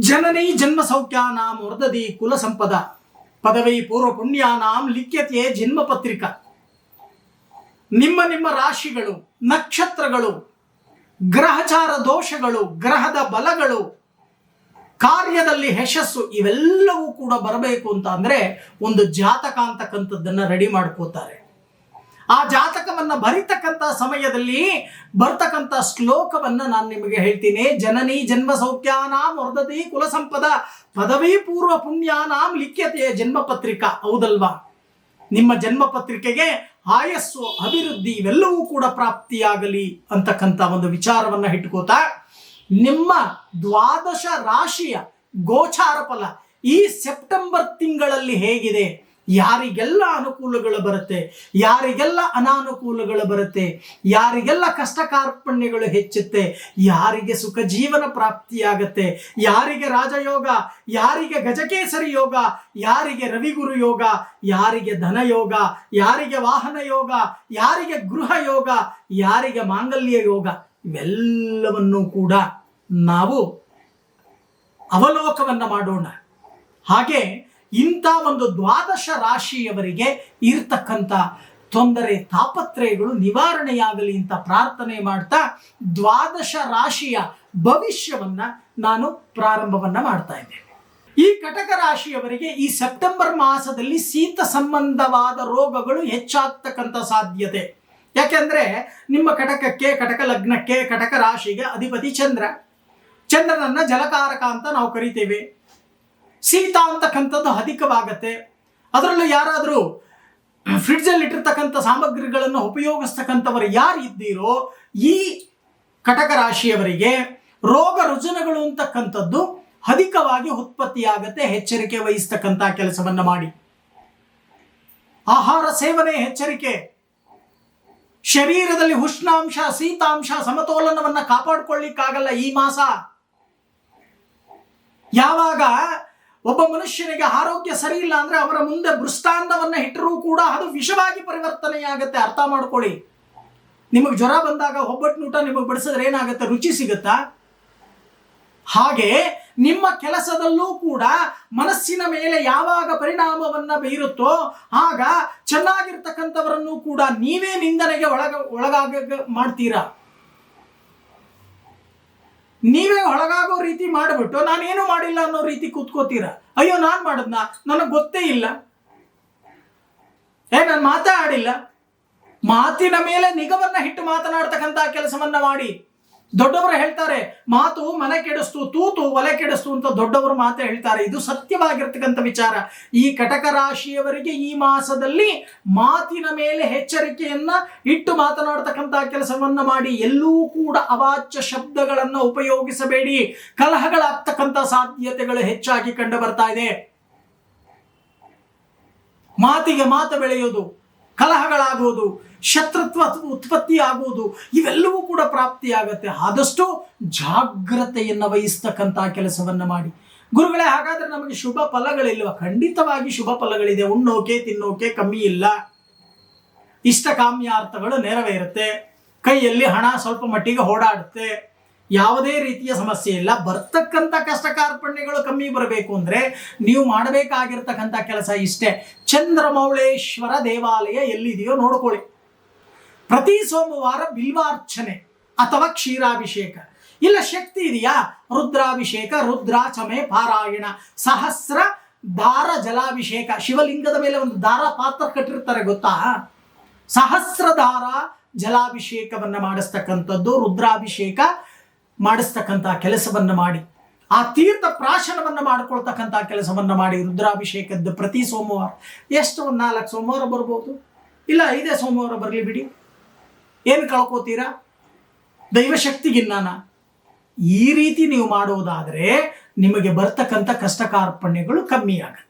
ಜನನಿ ಜನ್ಮ ಸೌಖ್ಯಾನಾಂ ವರ್ಧದಿ ಕುಲ ಸಂಪದ. ಪದವಿ ಪೂರ್ವ ಪುಣ್ಯಾನಾಂ ಲಿಖ್ಯತೆ ಜನ್ಮ ಪತ್ರಿಕಾ. ನಿಮ್ಮ ನಿಮ್ಮ ರಾಶಿಗಳು, ನಕ್ಷತ್ರಗಳು, ಗ್ರಹಚಾರ ದೋಷಗಳು, ಗ್ರಹದ ಬಲಗಳು, ಕಾರ್ಯದಲ್ಲಿ ಯಶಸ್ಸು ಇವೆಲ್ಲವೂ ಕೂಡ ಬರಬೇಕು ಅಂತ ಅಂದರೆ ಒಂದು ಜಾತಕ ಅಂತಕ್ಕಂಥದ್ದನ್ನು ರೆಡಿ ಮಾಡ್ಕೋತಾರೆ. ಆ ಜಾತಕವನ್ನ ಬರಿತಕ್ಕಂಥ ಸಮಯದಲ್ಲಿ ಬರ್ತಕ್ಕಂಥ ಶ್ಲೋಕವನ್ನ ನಾನು ನಿಮಗೆ ಹೇಳ್ತೀನಿ. ಜನನಿ ಜನ್ಮ ಸೌಖ್ಯಾನಾಂ ವರ್ಧತಿ ಕುಲ ಸಂಪದ ಪದವಿ ಪೂರ್ವ ಪುಣ್ಯಾನಾಂ ಲಿಖ್ಯತೆಯ ಜನ್ಮ ಪತ್ರಿಕಾ. ಹೌದಲ್ವಾ? ನಿಮ್ಮ ಜನ್ಮ ಪತ್ರಿಕೆಗೆ ಆಯಸ್ಸು, ಅಭಿವೃದ್ಧಿ ಇವೆಲ್ಲವೂ ಕೂಡ ಪ್ರಾಪ್ತಿಯಾಗಲಿ ಅಂತಕ್ಕಂಥ ಒಂದು ವಿಚಾರವನ್ನ ಇಟ್ಕೋತಾ ನಿಮ್ಮ ದ್ವಾದಶ ರಾಶಿಯ ಗೋಚಾರ ಫಲ ಈ ಸೆಪ್ಟೆಂಬರ್ ತಿಂಗಳಲ್ಲಿ ಹೇಗಿದೆ? ಯಾರಿಗೆಲ್ಲ ಅನುಕೂಲಗಳು ಬರುತ್ತೆ, ಯಾರಿಗೆಲ್ಲ ಅನಾನುಕೂಲಗಳು ಬರುತ್ತೆ, ಯಾರಿಗೆಲ್ಲ ಕಷ್ಟ ಕಾರ್ಪಣ್ಯಗಳು ಹೆಚ್ಚುತ್ತೆ, ಯಾರಿಗೆ ಸುಖ ಜೀವನ ಪ್ರಾಪ್ತಿಯಾಗತ್ತೆ, ಯಾರಿಗೆ ರಾಜಯೋಗ, ಯಾರಿಗೆ ಗಜಕೇಸರಿ ಯೋಗ, ಯಾರಿಗೆ ರವಿಗುರು ಯೋಗ, ಯಾರಿಗೆ ಧನ ಯೋಗ, ಯಾರಿಗೆ ವಾಹನ ಯೋಗ, ಯಾರಿಗೆ ಗೃಹ ಯೋಗ, ಯಾರಿಗೆ ಮಾಂಗಲ್ಯ ಯೋಗ, ಇವೆಲ್ಲವನ್ನೂ ಕೂಡ ನಾವು ಅವಲೋಕವನ್ನು ಮಾಡೋಣ. ಹಾಗೆ ಇಂಥ ಒಂದು ದ್ವಾದಶ ರಾಶಿಯವರಿಗೆ ಇರ್ತಕ್ಕಂಥ ತೊಂದರೆ, ತಾಪತ್ರಯಗಳು ನಿವಾರಣೆಯಾಗಲಿ ಅಂತ ಪ್ರಾರ್ಥನೆ ಮಾಡ್ತಾ ದ್ವಾದಶ ರಾಶಿಯ ಭವಿಷ್ಯವನ್ನ ನಾನು ಪ್ರಾರಂಭವನ್ನ ಮಾಡ್ತಾ ಇದ್ದೇನೆ. ಈ ಕಟಕ ರಾಶಿಯವರಿಗೆ ಈ ಸೆಪ್ಟೆಂಬರ್ ಮಾಸದಲ್ಲಿ ಶೀತ ಸಂಬಂಧವಾದ ರೋಗಗಳು ಹೆಚ್ಚಾಗ್ತಕ್ಕಂಥ ಸಾಧ್ಯತೆ. ಯಾಕೆಂದ್ರೆ ನಿಮ್ಮ ಕಟಕಕ್ಕೆ, ಕಟಕ ಲಗ್ನಕ್ಕೆ, ಕಟಕ ರಾಶಿಗೆ ಅಧಿಪತಿ ಚಂದ್ರ. ಚಂದ್ರನನ್ನ ಜಲಕಾರಕ ಅಂತ ನಾವು ಕರಿತೇವೆ. ಶೀತ ಅಂತಕ್ಕಂಥದ್ದು ಅಧಿಕವಾಗತ್ತೆ. ಅದರಲ್ಲೂ ಯಾರಾದರೂ ಫ್ರಿಡ್ಜಲ್ಲಿ ಇಟ್ಟಿರ್ತಕ್ಕಂಥ ಸಾಮಗ್ರಿಗಳನ್ನು ಉಪಯೋಗಿಸ್ತಕ್ಕಂಥವರು ಯಾರು ಇದ್ದೀರೋ ಈ ಕಟಕ ರಾಶಿಯವರಿಗೆ ರೋಗ ರುಜಿನಗಳು ಅಂತಕ್ಕಂಥದ್ದು ಅಧಿಕವಾಗಿ ಉತ್ಪತ್ತಿಯಾಗತ್ತೆ. ಎಚ್ಚರಿಕೆ ವಹಿಸ್ತಕ್ಕಂಥ ಕೆಲಸವನ್ನು ಮಾಡಿ. ಆಹಾರ ಸೇವನೆ ಎಚ್ಚರಿಕೆ. ಶರೀರದಲ್ಲಿ ಉಷ್ಣಾಂಶ, ಶೀತಾಂಶ ಸಮತೋಲನವನ್ನು ಕಾಪಾಡಿಕೊಳ್ಳಿಕ್ಕಾಗಲ್ಲ ಈ ಮಾಸ. ಯಾವಾಗ ಒಬ್ಬ ಮನುಷ್ಯನಿಗೆ ಆರೋಗ್ಯ ಸರಿ ಇಲ್ಲ ಅಂದ್ರೆ ಅವರ ಮುಂದೆ ಬೃಷ್ಟಾಂತವನ್ನ ಇಟ್ಟರೂ ಕೂಡ ಅದು ವಿಷವಾಗಿ ಪರಿವರ್ತನೆಯಾಗುತ್ತೆ. ಅರ್ಥ ಮಾಡ್ಕೊಳ್ಳಿ. ನಿಮಗೆ ಜ್ವರ ಬಂದಾಗ ಒಬ್ಬಟ್ಟು ಊಟ ನಿಮಗೆ ಬಡಿಸಿದ್ರೆ ಏನಾಗುತ್ತೆ? ರುಚಿ ಸಿಗುತ್ತಾ? ಹಾಗೆ ನಿಮ್ಮ ಕೆಲಸದಲ್ಲೂ ಕೂಡ ಮನಸ್ಸಿನ ಮೇಲೆ ಯಾವಾಗ ಪರಿಣಾಮವನ್ನ ಬೀರುತ್ತೋ ಆಗ ಚೆನ್ನಾಗಿರ್ತಕ್ಕಂಥವರನ್ನು ಕೂಡ ನೀವೇ ನಿಂದನೆಗೆ ಒಳಗ ಒಳಗಾಗ ಮಾಡ್ತೀರಾ? ನೀವೇ ಒಳಗಾಗೋ ರೀತಿ ಮಾಡಿಬಿಟ್ಟು ನಾನೇನು ಮಾಡಿಲ್ಲ ಅನ್ನೋ ರೀತಿ ಕೂತ್ಕೋತೀರ? ಅಯ್ಯೋ, ನಾನು ಮಾಡದ್ನ? ನನಗೆ ಗೊತ್ತೇ ಇಲ್ಲ. ಏ, ನಾನು ಮಾತಾಡಿಲ್ಲ. ಮಾತಿನ ಮೇಲೆ ನಿಗವನ್ನ ಹಿಟ್ಟು ಮಾತನಾಡ್ತಕ್ಕಂಥ ಕೆಲಸವನ್ನ ಮಾಡಿ. ದೊಡ್ಡವರು ಹೇಳ್ತಾರೆ, ಮಾತು ಮನೆ ಕೆಡಿಸ್ತು, ತೂತು ಒಲೆ ಕೆಡಿಸ್ತು ಅಂತ ದೊಡ್ಡವರು ಮಾತು ಹೇಳ್ತಾರೆ. ಇದು ಸತ್ಯವಾಗಿರ್ತಕ್ಕಂಥ ವಿಚಾರ. ಈ ಕಟಕ ರಾಶಿಯವರಿಗೆ ಈ ಮಾಸದಲ್ಲಿ ಮಾತಿನ ಮೇಲೆ ಎಚ್ಚರಿಕೆಯನ್ನ ಇಟ್ಟು ಮಾತನಾಡ್ತಕ್ಕಂಥ ಕೆಲಸವನ್ನ ಮಾಡಿ, ಎಲ್ಲೂ ಕೂಡ ಅವಾಚ್ಯ ಶಬ್ದಗಳನ್ನು ಉಪಯೋಗಿಸಬೇಡಿ. ಕಲಹಗಳಾಗ್ತಕ್ಕಂಥ ಸಾಧ್ಯತೆಗಳು ಹೆಚ್ಚಾಗಿ ಕಂಡು ಬರ್ತಾ ಇದೆ. ಮಾತಿಗೆ ಮಾತು ಬೆಳೆಯೋದು ಕಲಹಗಳಾಗುವುದು, ಶತ್ರುತ್ವ ಉತ್ಪತ್ತಿ ಆಗುವುದು ಇವೆಲ್ಲವೂ ಕೂಡ ಪ್ರಾಪ್ತಿಯಾಗತ್ತೆ. ಆದಷ್ಟು ಜಾಗ್ರತೆಯನ್ನು ವಹಿಸ್ತಕ್ಕಂಥ ಕೆಲಸವನ್ನ ಮಾಡಿ. ಗುರುಗಳೇ, ಹಾಗಾದ್ರೆ ನಮಗೆ ಶುಭ ಫಲಗಳಿಲ್ವ? ಖಂಡಿತವಾಗಿ ಶುಭ ಫಲಗಳಿದೆ. ಉಣ್ಣೋಕೆ, ತಿನ್ನೋಕೆ ಕಮ್ಮಿ ಇಲ್ಲ. ಇಷ್ಟ ಕಾಮ್ಯಾರ್ಥಗಳು ನೆರವೇರುತ್ತೆ. ಕೈಯಲ್ಲಿ ಹಣ ಸ್ವಲ್ಪ ಮಟ್ಟಿಗೆ ಓಡಾಡುತ್ತೆ. ಯಾವುದೇ ರೀತಿಯ ಸಮಸ್ಯೆ ಇಲ್ಲ. ಬರ್ತಕ್ಕಂಥ ಕಷ್ಟ ಕಾರ್ಪಣ್ಯಗಳು ಕಮ್ಮಿ ಬರಬೇಕು ಅಂದ್ರೆ ನೀವು ಮಾಡಬೇಕಾಗಿರ್ತಕ್ಕಂಥ ಕೆಲಸ ಇಷ್ಟೇ. ಚಂದ್ರಮೌಳೇಶ್ವರ ದೇವಾಲಯ ಎಲ್ಲಿದೆಯೋ ನೋಡ್ಕೊಳ್ಳಿ. ಪ್ರತಿ ಸೋಮವಾರ ಬಿಲ್ವಾರ್ಚನೆ ಅಥವಾ ಕ್ಷೀರಾಭಿಷೇಕ. ಇಲ್ಲ, ಶಕ್ತಿ ಇದೆಯಾ? ರುದ್ರಾಭಿಷೇಕ, ರುದ್ರಾಚಮೆ, ಪಾರಾಯಣ, ಸಹಸ್ರ ದಾರ ಜಲಾಭಿಷೇಕ. ಶಿವಲಿಂಗದ ಮೇಲೆ ಒಂದು ದಾರ ಪಾತ್ರ ಕಟ್ಟಿರ್ತಾರೆ ಗೊತ್ತಾ? ಸಹಸ್ರಧಾರ ಜಲಾಭಿಷೇಕವನ್ನ ಮಾಡಿಸ್ತಕ್ಕಂಥದ್ದು ರುದ್ರಾಭಿಷೇಕ ಮಾಡಿಸ್ತಕ್ಕಂಥ ಕೆಲಸವನ್ನು ಮಾಡಿ, ಆ ತೀರ್ಥ ಪ್ರಾಶನವನ್ನು ಮಾಡ್ಕೊಳ್ತಕ್ಕಂಥ ಕೆಲಸವನ್ನು ಮಾಡಿ ರುದ್ರಾಭಿಷೇಕದ್ದು ಪ್ರತಿ ಸೋಮವಾರ. ಎಷ್ಟು ಒಂದು ನಾಲ್ಕು ಸೋಮವಾರ ಬರ್ಬೋದು? ಇಲ್ಲ, ಐದೇ ಸೋಮವಾರ ಬರಲಿ ಬಿಡಿ. ಏನು ಕಳ್ಕೋತೀರಾ? ದೈವಶಕ್ತಿಗಿನ್ನಾನ ಈ ರೀತಿ ನೀವು ಮಾಡುವುದಾದರೆ ನಿಮಗೆ ಬರ್ತಕ್ಕಂಥ ಕಷ್ಟ ಕಾರ್ಪಣ್ಯಗಳು ಕಮ್ಮಿ ಆಗುತ್ತೆ